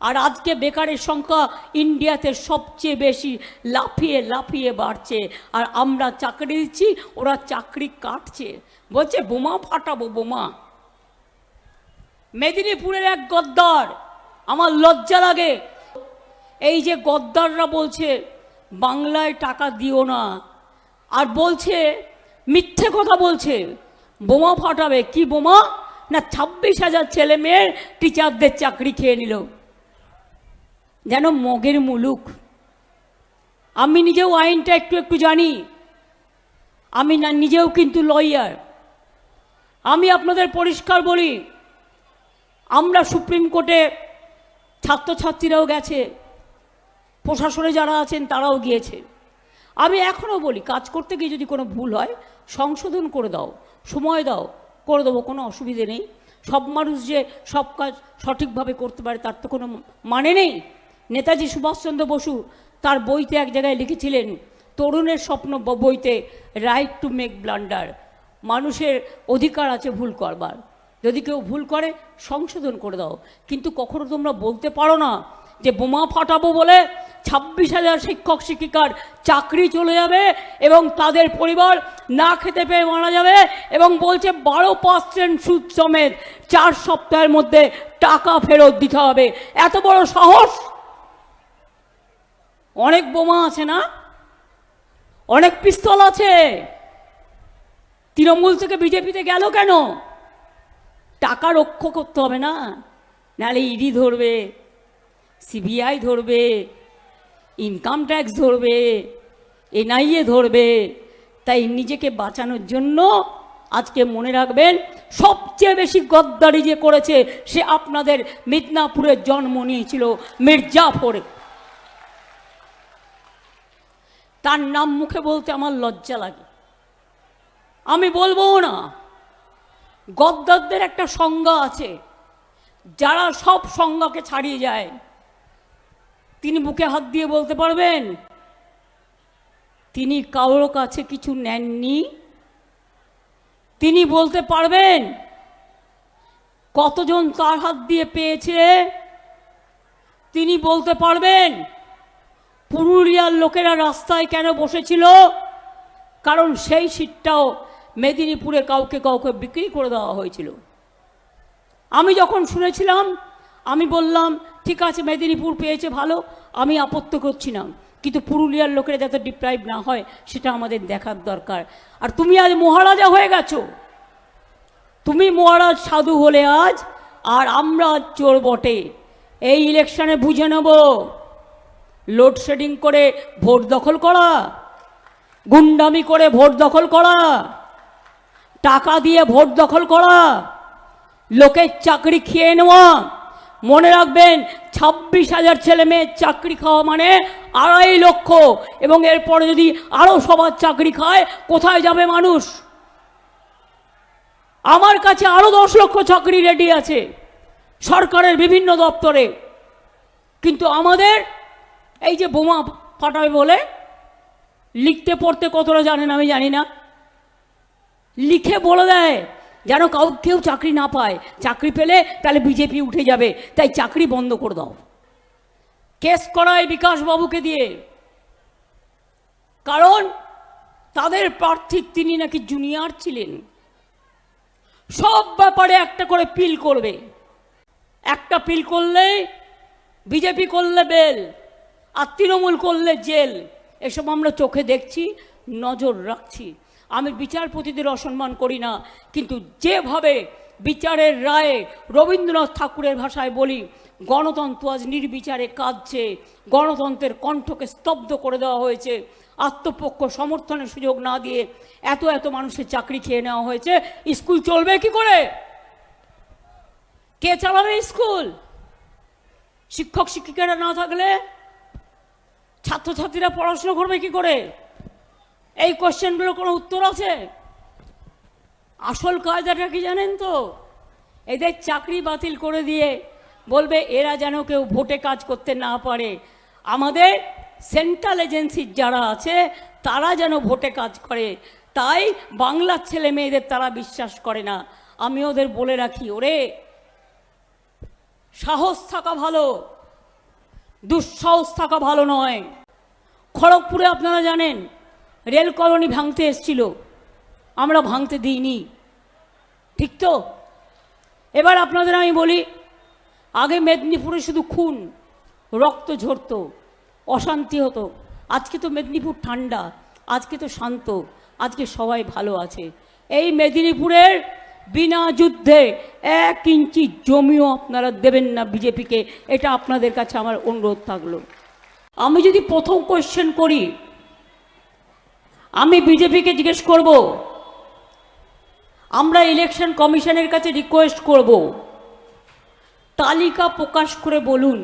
আর আজকে বেকারের সংখ্যা ইন্ডিয়াতে সবচেয়ে বেশি লাফিয়ে লাফিয়ে বাড়ছে। আর আমরা চাকরি দিচ্ছি, ওরা চাকরি কাটছে। বলছে, বোমা ফাটাবো, বোমা। মেদিনীপুরের এক গদ্দার, আমার লজ্জা লাগে। এই যে গদ্দাররা বলছে, বাংলায় টাকা দিও না। আর বলছে, মিথ্যে কথা বলছে, বোমা ফাটাবে। কি বোমা? না ছাব্বিশ হাজার ছেলে মেয়ের টিচারদের চাকরি খেয়ে নিল। যেন মগের মুলুক। আমি নিজেও আইনটা একটু একটু জানি। আমি না, নিজেও কিন্তু লয়ার। আমি আপনাদের পরিষ্কার বলি, আমরা সুপ্রিম কোর্টে ছাত্রছাত্রীরাও গেছে, প্রশাসনে যারা আছেন তারাও গিয়েছে। আমি এখনও বলি, কাজ করতে গিয়ে যদি কোনো ভুল হয়, সংশোধন করে দাও, সময় দাও, করে দেবো, কোনো অসুবিধে নেই। সব মানুষ যে সব কাজ সঠিকভাবে করতে পারে, তার তো কোনো মানে নেই। নেতাজি সুভাষচন্দ্র বসু তার বইতে এক জায়গায় লিখেছিলেন, তরুণের স্বপ্ন বইতে রাইট টু মেক ব্লান্ডার মানুষের অধিকার আছে ভুল করবার। যদি কেউ ভুল করে, সংশোধন করে দাও। কিন্তু কখনো তোমরা বলতে পারো না যে বোমা ফাটাবো বলে ছাব্বিশ হাজার শিক্ষক শিক্ষিকার চাকরি চলে যাবে এবং তাদের পরিবার না খেতে পেয়ে মারা যাবে এবং বলছে বারো পার্সেন্ট সুদ সমেত চার সপ্তাহের মধ্যে টাকা ফেরত দিতে হবে। এত বড় সাহস! অনেক বোমা আছে না? অনেক পিস্তল আছে। তৃণমূল থেকে বিজেপিতে গেল কেন? টাকা রক্ষ করতে হবে না? নাহলে ইডি ধরবে, সিবিআই ধরবে ইনকাম ট্যাক্স ধরবে, এনআইএ ধরবে। তাই নিজেকে বাঁচানোর জন্য আজকে মনে রাখবেন, সবচেয়ে বেশি গদ্দারি যে করেছে, সে আপনাদের মিদনাপুরের জন্ম নিয়েছিল মির্জাফরে তার নাম মুখে বলতে আমার লজ্জা লাগে। আমি বলব না। গদ্দারদের একটা সংজ্ঞা আছে। যারা সব সংজ্ঞাকে ছাড়িয়ে যায়, তিনি বুকে হাত দিয়ে বলতে পারবেন, তিনি কারোর কাছে কিছু নেননি। তিনি বলতে পারবেন, কতজন তার হাত দিয়ে পেয়েছে, তিনি বলতে পারবেন পুরুলিয়ার লোকেরা রাস্তায় কেন বসেছিল? কারণ সেই সিটটাও মেদিনীপুরে কাউকে কাউকে বিক্রি করে দেওয়া হয়েছিল। আমি যখন শুনেছিলাম, আমি বললাম, ঠিক আছে, মেদিনীপুর পেয়েছে ভালো, আমি আপত্তি করছি না। কিন্তু পুরুলিয়ার লোকেরা যাতে ডিপ্রাইভ না হয়, সেটা আমাদের দেখার দরকার। আর তুমি আজ মহারাজা হয়ে গেছো। তুমি মহারাজ সাধু হলে আজ, আর আমরা চোর বটে। এই ইলেকশনে বুঝে নেব। লোডশেডিং করে ভোট দখল করা, গুন্ডামি করে ভোট দখল করা, টাকা দিয়ে ভোট দখল করা, লোকের চাকরি খেয়ে নেওয়া, মনে রাখবেন ছাব্বিশ হাজার ছেলে মেয়ের চাকরি খাওয়া মানে আড়াই লক্ষ, এবং এরপরে যদি আরও সবার চাকরি খায়, কোথায় যাবে মানুষ? আমার কাছে আরও দশ লক্ষ চাকরি রেডি আছে, সরকারের বিভিন্ন দপ্তরে। কিন্তু আমাদের এই যে বোমা ফাটাবে বলে, লিখতে পড়তে কতটা জানেন আমি জানি না। লিখে বলে দেয়, যেন কাউ কেউ চাকরি না পায়। চাকরি পেলে তাহলে বিজেপি উঠে যাবে, তাই চাকরি বন্ধ করে দাও। কেস করায় বিকাশবাবুকে দিয়ে। কারণ তাদের প্রার্থী তিনি নাকি জুনিয়র ছিলেন। সব ব্যাপারে একটা করে পিল করবে। একটা পিল করলে বিজেপি করলে বেল। আর তৃণমূল করলে জেল। এসব আমরা চোখে দেখছি, নজর রাখছি। আমি বিচারপতিদের অসম্মান করি না, কিন্তু যেভাবে বিচারের রায়ে রবীন্দ্রনাথ ঠাকুরের ভাষায় বলি, গণতন্ত্র আজ নির্বিচারে কাঁদছে, গণতন্ত্রের কণ্ঠকে স্তব্ধ করে দেওয়া হয়েছে, আত্মপক্ষ সমর্থনের সুযোগ না দিয়ে এত এত মানুষের চাকরি খেয়ে নেওয়া হয়েছে। স্কুল চলবে কি করে? কে চালাবে স্কুল? শিক্ষক, শিক্ষিকারা না থাকলে ছাত্রছাত্রীরা পড়াশোনা করবে কি করে? এই কোশ্চেনগুলোর কোনো উত্তর আছে? আসল কায়দাটা কি জানেন তো? এদের চাকরি বাতিল করে দিয়ে বলবে, এরা যেন কেউ ভোটে কাজ করতে না পারে। আমাদের সেন্ট্রাল এজেন্সির যারা আছে, তারা যেন ভোটে কাজ করে। তাই বাংলার ছেলে মেয়েদের তারা বিশ্বাস করে না। আমি ওদের বলে রাখি, ওরে। সাহস থাকা ভালো। দুঃসাহস থাকা ভালো নয়। খড়গপুরে আপনারা জানেন, রেল কলোনি ভাঙতে এসছিল। আমরা ভাঙতে দিইনি। ঠিক তো? এবার আপনাদের আমি বলি, আগে মেদিনীপুরে শুধু খুন, রক্ত ঝরতো, অশান্তি হতো। আজকে তো মেদিনীপুর ঠান্ডা, আজকে তো শান্ত, আজকে সবাই ভালো আছে। এই মেদিনীপুরের বিনা যুদ্ধে এক ইঞ্চি জমিও আপনারা দেবেন না বিজেপিকে। এটা আপনাদের কাছে আমার অনুরোধ থাকল। আমি যদি প্রথম কোয়েশ্চেন করি, আমি বিজেপিকে জিজ্ঞেস করব, আমরা ইলেকশন কমিশনের কাছে রিকোয়েস্ট করব, তালিকা প্রকাশ করে বলুন,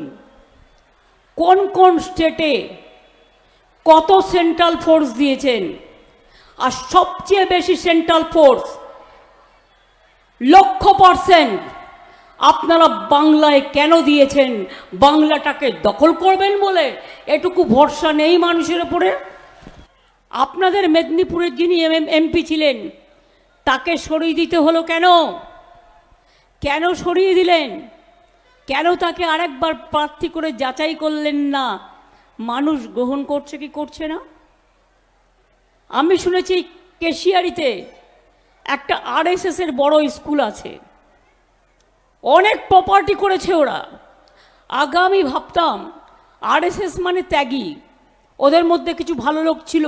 কোন কোন স্টেটে কত সেন্ট্রাল ফোর্স দিয়েছেন, আর সবচেয়ে বেশি সেন্ট্রাল ফোর্স লক্ষ পার্সেন্ট আপনারা বাংলায় কেন দিয়েছেন? বাংলাটাকে দখল করবেন বলে এটুকু ভরসা নেই মানুষের উপরে? আপনাদের মেদিনীপুরের যিনি এমপি ছিলেন, তাকে সরিয়ে দিতে হলো কেন? কেন সরিয়ে দিলেন? কেন তাকে আরেকবার প্রার্থী করে যাচাই করলেন না? মানুষ গ্রহণ করছে কি করছে না? আমি শুনেছি কেশিয়ারিতে একটা আরএসএস এর বড় স্কুল আছে। অনেক প্রপার্টি করেছে ওরা। আগামী ভাবতাম আরএসএস মানে ত্যাগী। ওদের মধ্যে কিছু ভালো লোক ছিল।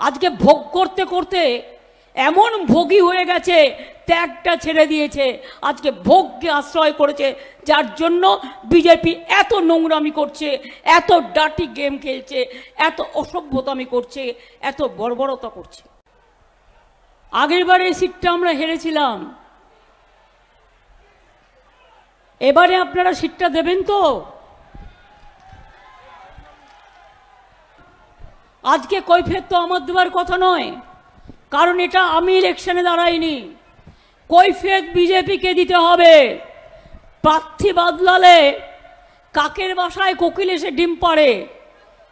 আজকে ভোগ করতে করতে এমন ভোগী হয়ে গেছে, ত্যাগটা ছেড়ে দিয়েছে। আজকে ভোগকে আশ্রয় করেছে, যার জন্য বিজেপি এত নোংরামি করছে, এত ডাটি গেম খেলছে, এত অসভ্যতামি করছে, এত বর্বরতা করছে। আগের বারে সিটটা আমরা হেরেছিলাম। এবারে আপনারা সিটটা দেবেন তো? আজকে কৈফের তো আমার দেওয়ার কথা নয়, কারণ এটা আমি ইলেকশনে দাঁড়াইনি। কৈফিয়ত বিজেপিকে দিতে হবে। প্রার্থী বদলালে কাকের বাসায় কোকিল এসে ডিম পাড়ে,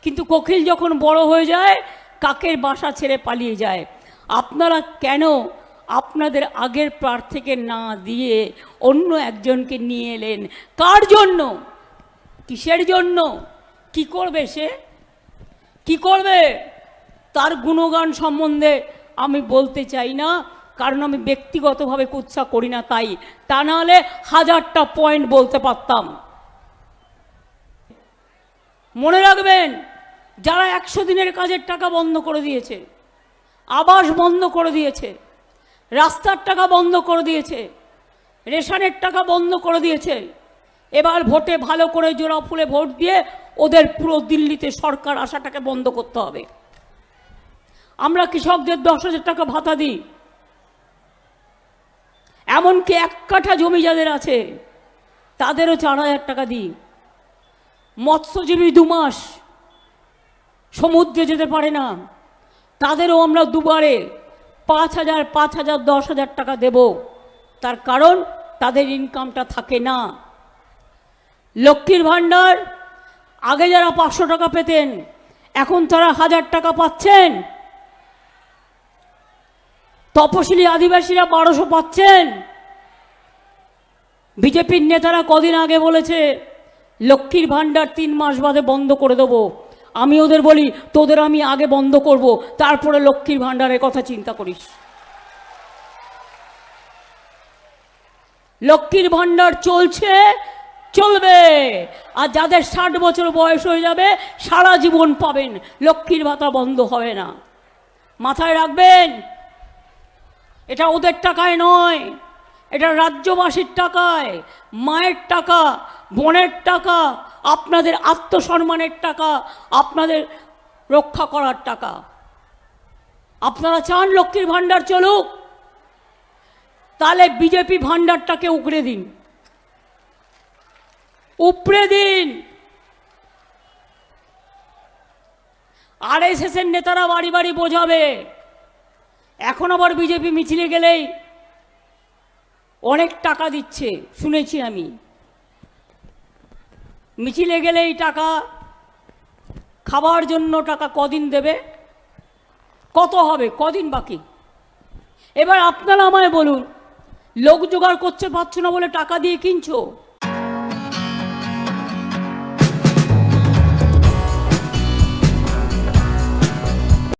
কিন্তু কোকিল যখন বড় হয়ে যায়, কাকের বাসা ছেড়ে পালিয়ে যায়। আপনারা কেন আপনাদের আগের প্রার্থীকে না দিয়ে অন্য একজনকে নিয়ে এলেন? কার জন্য? কিসের জন্য? কি করবে সে? কি করবে? তার গুণগান সম্বন্ধে আমি বলতে চাই না, কারণ আমি ব্যক্তিগতভাবে কুৎসা করি না তাই। তা নাহলে হাজারটা পয়েন্ট বলতে পারতাম। মনে রাখবেন, যারা একশো দিনের কাজের টাকা বন্ধ করে দিয়েছে আবাস বন্ধ করে দিয়েছে। রাস্তার টাকা বন্ধ করে দিয়েছে। রেশনের টাকা বন্ধ করে দিয়েছে। এবার ভোটে ভালো করে জোড়া ফুলে ভোট দিয়ে ওদের পুরো দিল্লিতে সরকার আসাটাকে বন্ধ করতে হবে। আমরা কৃষকদের দশ হাজার টাকা ভাতা দিই। এমনকি এক কাঠা জমি যাদের আছে, তাদেরও চার হাজার টাকা দিই। মৎস্যজীবী দু মাস সমুদ্রে যেতে পারে না। তাদেরও আমরা দুবারে পাঁচ হাজার পাঁচ হাজার, দশ হাজার টাকা দেব। তার কারণ তাদের ইনকামটা থাকে না। লক্ষ্মীর ভাণ্ডার, আগে যারা পাঁচশো টাকা পেতেন, এখন তারা হাজার টাকা পাচ্ছেন। তপশিলি আদিবাসীরা বারোশো পাচ্ছেন। বিজেপির নেতারা কদিন আগে বলেছে, লক্ষ্মীর ভাণ্ডার তিন মাস বাদে বন্ধ করে দেবো। আমি ওদের বলি, তোদের আমি আগে বন্ধ করব, তারপরে লক্ষ্মীর ভাণ্ডারের কথা চিন্তা করিস। লক্ষ্মীর ভাণ্ডার চলছে, চলবে। আর যাদের ষাট বছর বয়স হয়ে যাবে, সারা জীবন পাবেন, লক্ষ্মীর ভাতা বন্ধ হবে না। মাথায় রাখবেন, এটা ওদের টাকায় নয়, এটা রাজ্যবাসীর টাকায়, মায়ের টাকা, বোনের টাকা আপনাদের আত্মসম্মানের টাকা, আপনাদের রক্ষা করার টাকা। আপনারা চান লক্ষ্মীর ভাণ্ডার চলুক, তাহলে বিজেপি ভাণ্ডারটাকে উগড়ে দিন। উপড়ে দিন। আর এস এর নেতারা বাড়ি বাড়ি বোঝাবে। এখন আবার বিজেপি মিছিলে গেলেই অনেক টাকা দিচ্ছে, শুনেছি আমি। মিছিলে গেলে এই টাকা, খাবার জন্য টাকা কদিন দেবে? কত হবে? কদিন বাকি? এবার আপনারা আমায় বলুন, লোক জোগাড় করতে পারছ না বলে টাকা দিয়ে কিনছো?